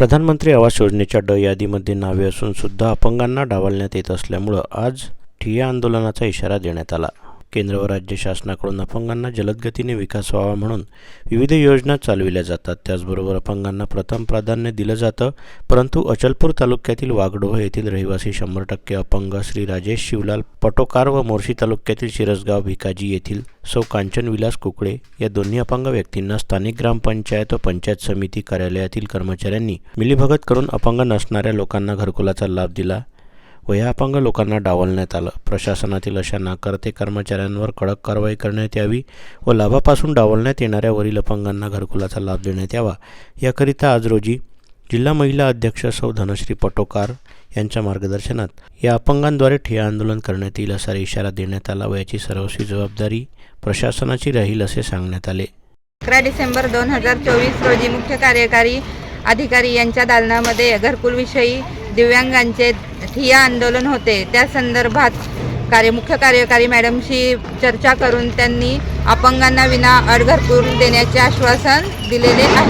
प्रधानमंत्री आवास योजनेच्या ड यादीमध्ये नावे असून सुद्धा अपंगांना डावलण्यात येत असल्यामुळं आज ठिय्या आंदोलनाचा इशारा देण्यात आला. केंद्र व राज्य शासनाकडून अपंगांना जलदगतीने विकास व्हावा म्हणून विविध योजना चालविल्या जातात. त्याचबरोबर अपंगांना प्रथम प्राधान्य दिलं जातं परंतु अचलपूर तालुक्यातील वाघडोह येथील रहिवासी शंभर टक्के अपंग श्री राजेश शिवलाल पटोकार व मोर्शी तालुक्यातील शिरसगाव भिकाजी येथील सौ कांचन विलास कुकडे या दोन्ही अपंग व्यक्तींना स्थानिक ग्रामपंचायत व पंचायत समिती कार्यालयातील कर्मचाऱ्यांनी मिलीभगत करून अपंग नसणाऱ्या लोकांना घरकुलाचा लाभ दिला. व या अपंग लोकांना डावलण्यात आलं. प्रशासनातील अशा नाकर्ते कर्मचाऱ्यांवर कडक कारवाई करण्यात यावी व लाभापासून डावलण्यात येणाऱ्या वरील अपंगांना घरकुलाचा लाभ देण्यात यावा. याकरिता आज रोजी जिल्हा महिला अध्यक्ष सौ धनश्री पटोकार यांच्या मार्गदर्शनात या अपंगांद्वारे ठिय्या आंदोलन करण्यात येईल असा इशारा देण्यात आला व याची सर्वस्वी जबाबदारी प्रशासनाची राहील असे सांगण्यात आले. अकरा डिसेंबर दोन हजार चोवीस रोजी मुख्य कार्यकारी अधिकारी यांच्या दालनामध्ये घरकुलविषयी दिव्यांगांचे ठिय्या आंदोलन होते. त्या संदर्भात कार्य मुख्य कार्यकारी मॅडमशी चर्चा करून त्यांनी अपंगांना विना अडघरपूर देण्याचे आश्वासन दिलेले आहे.